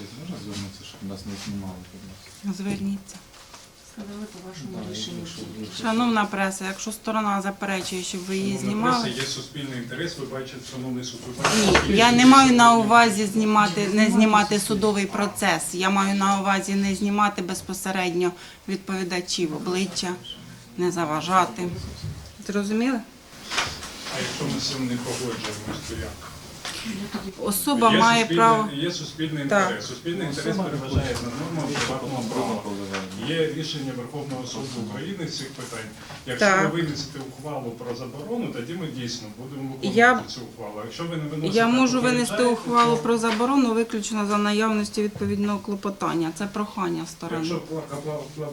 честь, можна звернутися, щоб нас не знімали? Зверніться. Сказали по вашому Да, рішенню. якщо ви- Шановна преса, якщо сторона заперечує, щоб ви її знімали. Є суспільний інтерес, ви бачите, шановний суд, ви бачите. Ні, я не маю на увазі знімати, не знімати судовий процес. Я маю на увазі не знімати безпосередньо відповідачів обличчя, не заважати. Зрозуміли? А якщо ми з цим не погоджуємося, то як? Особа Є має суспільний- право. Є суспільний Так. інтерес. Суспільний інтерес переважає над нормами приватного права. Є рішення Верховного суду України з цих питань. Якщо Так. ви винесете ухвалу про заборону, тоді ми дійсно будемо виконувати Я- цю ухвалу. Якщо ви не виносите, Я можу винести попереджаєте, ухвалу то- про заборону виключно за наявності відповідного клопотання. Це прохання сторони. Якщо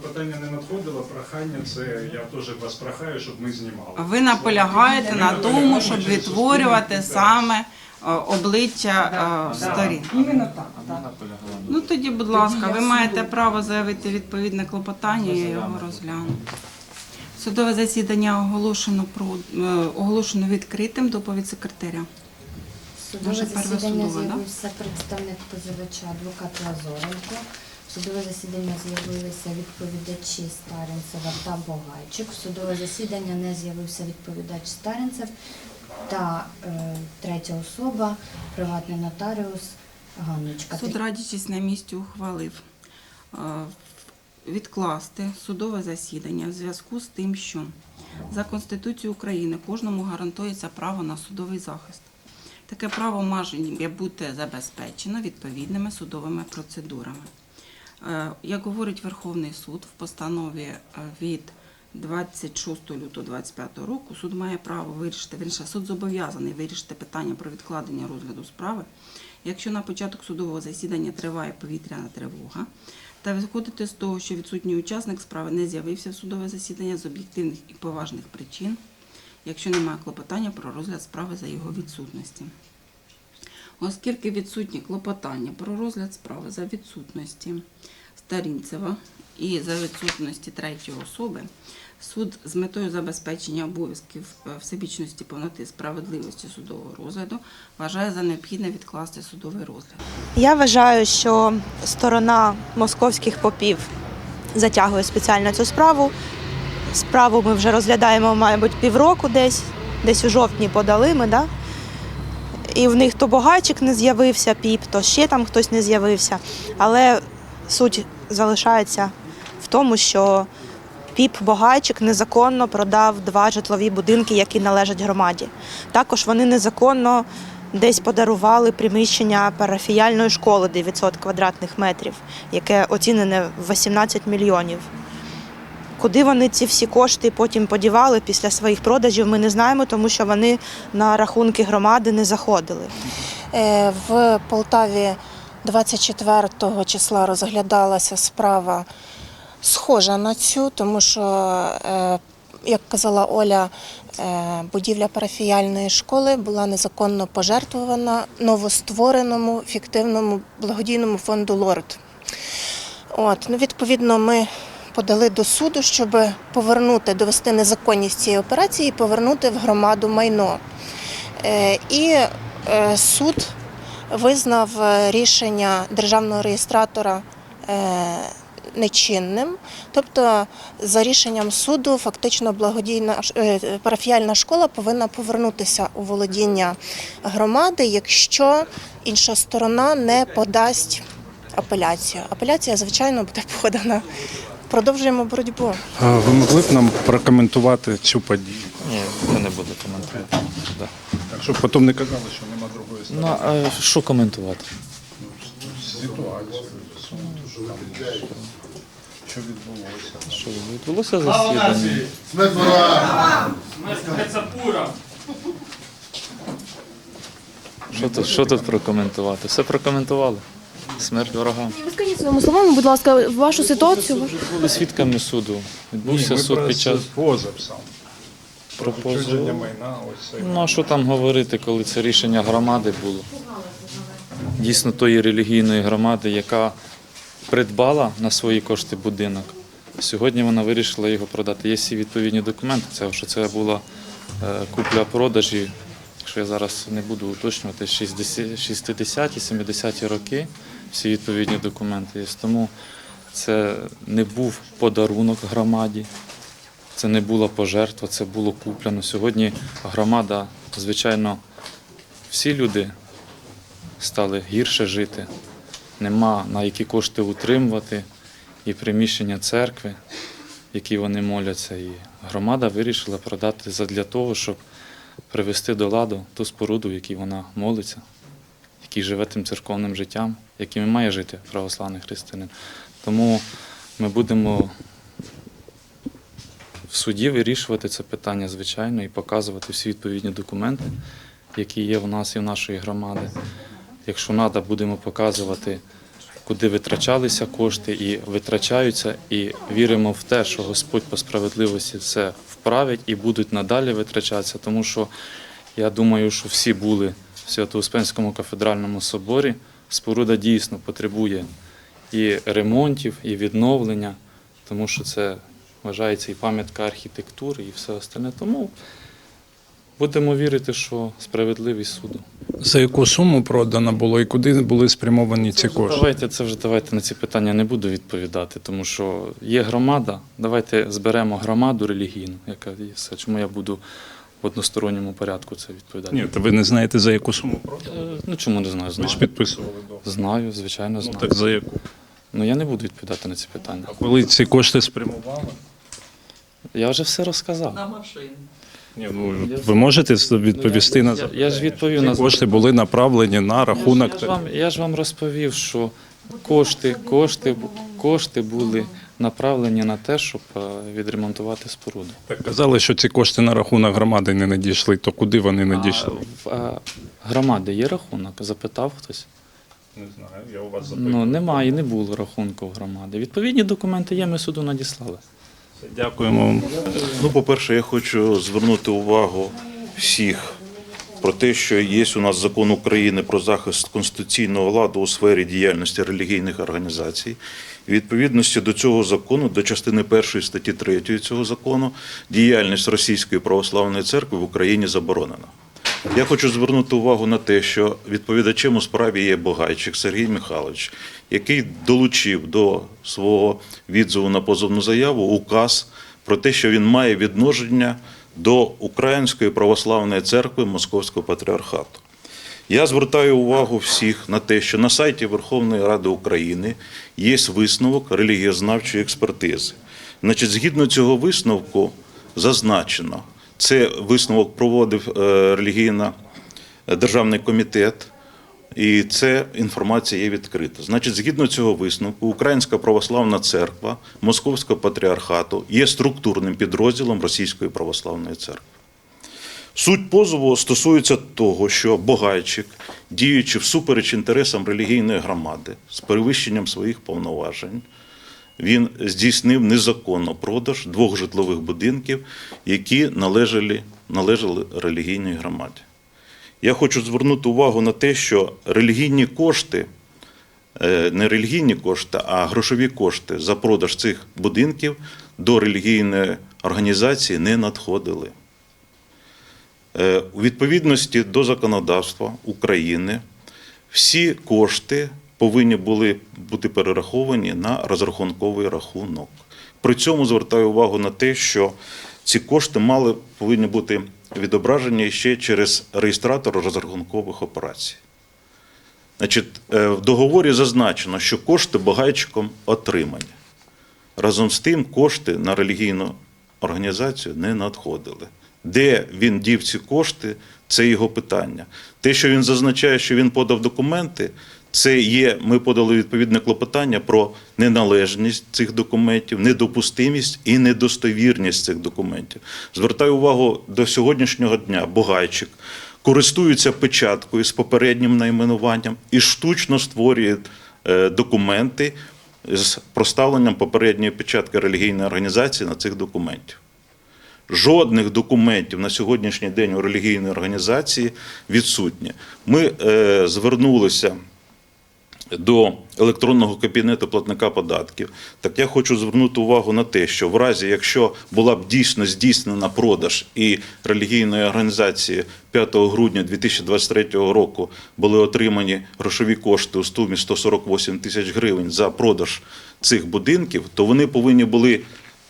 питання не надходило, прохання це я теж вас прохаю, щоб ми знімали. Ви наполягаєте на тому, щоб відтворювати суспільний саме обличчя е, сторін. Іменно так, так. Ну тоді, будь ласка, ви маєте право заявити відповідне клопотання, я його розгляну. Судове засідання оголошено про е, оголошено відкритим. Доповідь секретаря. Судове засідання з'явився представник позивача адвокат Лазоренко. Судове засідання з'явилися відповідачі Старенцева та Богайчик. Судове засідання не з'явився відповідач Старенцев та е, третя особа, приватний нотаріус Ганночка. Суд, радячись на місці, ухвалив е, відкласти судове засідання в зв'язку з тим, що за Конституцією України кожному гарантується право на судовий захист. Таке право може бути забезпечено відповідними судовими процедурами. Е, Як говорить Верховний суд в постанові е, від 26 лютого 2025 року, суд має право вирішити, вірніше, суд зобов'язаний вирішити питання про відкладення розгляду справи, якщо на початок судового засідання триває повітряна тривога, та виходити з того, що відсутній учасник справи не з'явився в судове засідання з об'єктивних і поважних причин, якщо немає клопотання про розгляд справи за його відсутності. Оскільки відсутні клопотання про розгляд справи за відсутності Старінцева і за відсутності третьої особи, суд з метою забезпечення обов'язків е, всебічності повноти справедливості судового розгляду вважає за необхідне відкласти судовий розгляд. Я вважаю, що сторона московських попів затягує спеціально цю справу. Справу ми вже розглядаємо, мабуть, півроку десь, десь у жовтні подали ми, да? І в них то Богачик не з'явився, піп, то ще там хтось не з'явився. Але суть залишається тому, що піп Богайчик незаконно продав два житлові будинки, які належать громаді. Також вони незаконно десь подарували приміщення парафіяльної школи 900 квадратних метрів, яке оцінене в 18 мільйонів. Куди вони ці всі кошти потім подівали після своїх продажів, ми не знаємо, тому що вони на рахунки громади не заходили. Е, В Полтаві 24 числа розглядалася справа схожа на цю, тому що, е, як казала Оля, е, будівля парафіяльної школи була незаконно пожертвована новоствореному фіктивному благодійному фонду Лорд. От, ну, відповідно, ми подали до суду, щоб повернути, довести незаконність цієї операції і повернути в громаду майно. Е, І суд визнав рішення державного реєстратора нечинним. Тобто, за рішенням суду, фактично благодійна е, парафіяльна школа повинна повернутися у володіння громади, якщо інша сторона не подасть апеляцію. Апеляція, звичайно, буде подана. Продовжуємо боротьбу. Ви могли б нам прокоментувати цю подію? Ні, я не буду коментувати. Да. Так, щоб потім не казали, що нема другої сторони. Ну, а що коментувати? Ситуацію, що відбулося. Що відбулося засідання? Що тут, що тут прокоментувати? Все прокоментували. Смерть ворогам. Розкажіть своїми словами, будь ласка, вашу ситуацію. Були свідками суду. Відбувся ми суд про під час позов сам. про позов. майна, ось. Ну а що там говорити, коли це рішення громади було? Дійсно тої релігійної громади, яка придбала на свої кошти будинок. Сьогодні вона вирішила його продати. Є всі відповідні документи. Це що це була е, купля-продажі. Якщо я зараз не буду уточнювати, 60-ті, 70-ті роки. всі відповідні документи є. Тому це не був подарунок громаді, це не була пожертва, це було куплено. Сьогодні громада, звичайно, всі люди стали гірше жити, нема на які кошти утримувати і приміщення церкви, які вони моляться. І громада вирішила продати задля того, щоб привести до ладу ту споруду, в якій вона молиться, який живе тим церковним життям, яким і має жити православний християнин. Тому ми будемо в суді вирішувати це питання, звичайно, і показувати всі відповідні документи, які є в нас і в нашої громади. Якщо треба, будемо показувати, куди витрачалися кошти і витрачаються, і віримо в те, що Господь по справедливості це вправить і будуть надалі витрачатися, тому що я думаю, що всі були в Свято-Успенському кафедральному соборі. Споруда дійсно потребує і ремонтів, і відновлення, тому що це вважається і пам'ятка архітектури, і все остальне. Тому будемо вірити, що справедливість суду. За яку суму продано було і куди були спрямовані ці кошти? Давайте це вже давайте на ці питання не буду відповідати, тому що є громада. Давайте зберемо громаду релігійну, яка є все. Чому я буду в односторонньому порядку це відповідати? Ні, то ви не знаєте за яку суму продано? Е, Ну чому не знаю? Ви Знаю. ж підписували договір. Знаю, звичайно, Ну так за яку? Ну я не буду відповідати на ці питання. А коли ці кошти спрямували? Я вже все розказав. На машину. Ні, ну, ви можете відповісти на Я, запитання? я ж відповів на кошти були направлені на Я рахунок. ж, вам, я ж вам розповів, що кошти, кошти, кошти були направлені на те, щоб е, відремонтувати споруду. Так казали, що ці кошти на рахунок громади не надійшли. То куди вони А надійшли? в е, громади є рахунок? Запитав хтось? Не знаю, я у вас Ну немає, не було рахунку громади. Відповідні документи є, ми суду надіслали. Дякуємо. Ну, по-перше, я хочу звернути увагу всіх про те, що є у нас закон України про захист конституційного ладу у сфері діяльності релігійних організацій. Відповідності до цього закону, до частини першої статті 3 цього закону, діяльність Російської православної церкви в Україні заборонена. Я хочу звернути увагу на те, що відповідачем у справі є Богайчик Сергій Михайлович, який долучив до свого відзову на позовну заяву указ про те, що він має відношення до Української православної церкви Московського патріархату. Я звертаю увагу всіх на те, що на сайті Верховної Ради України є висновок релігієзнавчої експертизи. Значить, згідно цього висновку зазначено, це висновок проводив е, релігійна е, державний комітет, і це інформація є відкрита. Значить, згідно цього висновку, Українська православна церква Московського патріархату є структурним підрозділом Російської православної церкви. Суть позову стосується того, що Богайчик, діючи всупереч інтересам релігійної громади з перевищенням своїх повноважень, він здійснив незаконно продаж двох житлових будинків, які належали, належали релігійній громаді. Я хочу звернути увагу на те, що релігійні кошти, е, не релігійні кошти, а грошові кошти за продаж цих будинків до релігійної організації не надходили. Е, У відповідності до законодавства України всі кошти повинні були бути перераховані на розрахунковий рахунок. При цьому звертаю увагу на те, що ці кошти мали повинні бути відображені ще через реєстратор розрахункових операцій. Значить, е, в договорі зазначено, що кошти багайчиком отримані. Разом з тим, кошти на релігійну організацію не надходили. Де він дів ці кошти, це його питання. Те, що він зазначає, що він подав документи, це є. Ми подали відповідне клопотання про неналежність цих документів, недопустимість і недостовірність цих документів. Звертаю увагу до сьогоднішнього дня. Бугайчик користується печаткою з попереднім найменуванням і штучно створює е, документи з проставленням попередньої печатки релігійної організації на цих документів. Жодних документів на сьогоднішній день у релігійної організації відсутні. Ми е, звернулися до електронного кабінету платника податків, так я хочу звернути увагу на те, що в разі, якщо була б дійсно здійснена продаж і релігійної організації 5 грудня 2023 року були отримані грошові кошти у сумі 148 тисяч гривень за продаж цих будинків, то вони повинні були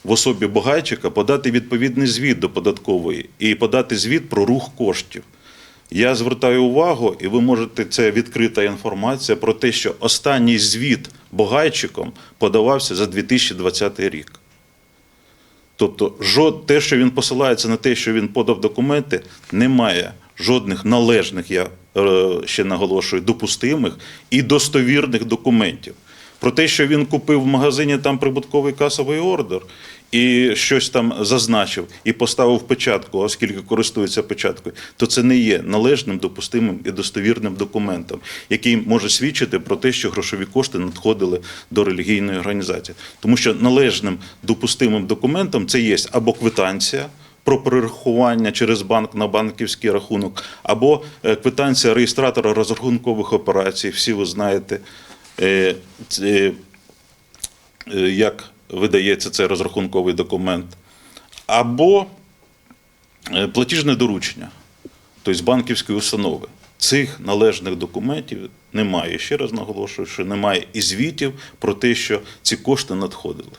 в особі Бугайчика подати відповідний звіт до податкової і подати звіт про рух коштів. Я звертаю увагу, і ви можете це відкрита інформація про те, що останній звіт Бугайчиком подавався за 2020 рік. Тобто, жод, те, що він посилається на те, що він подав документи, немає жодних належних, я е, ще наголошую, допустимих і достовірних документів. Про те, що він купив в магазині там прибутковий касовий ордер і щось там зазначив і поставив печатку, оскільки користується печаткою, то це не є належним, допустимим і достовірним документом, який може свідчити про те, що грошові кошти надходили до релігійної організації. Тому що належним допустимим документом це є або квитанція. Про перерахування через банк на банківський рахунок, або е, квитанція реєстратора розрахункових операцій. Всі ви знаєте, е, е, як видається цей розрахунковий документ, або е, платіжне доручення, тобто банківської установи. Цих належних документів немає. Ще раз наголошую, що немає і звітів про те, що ці кошти надходили.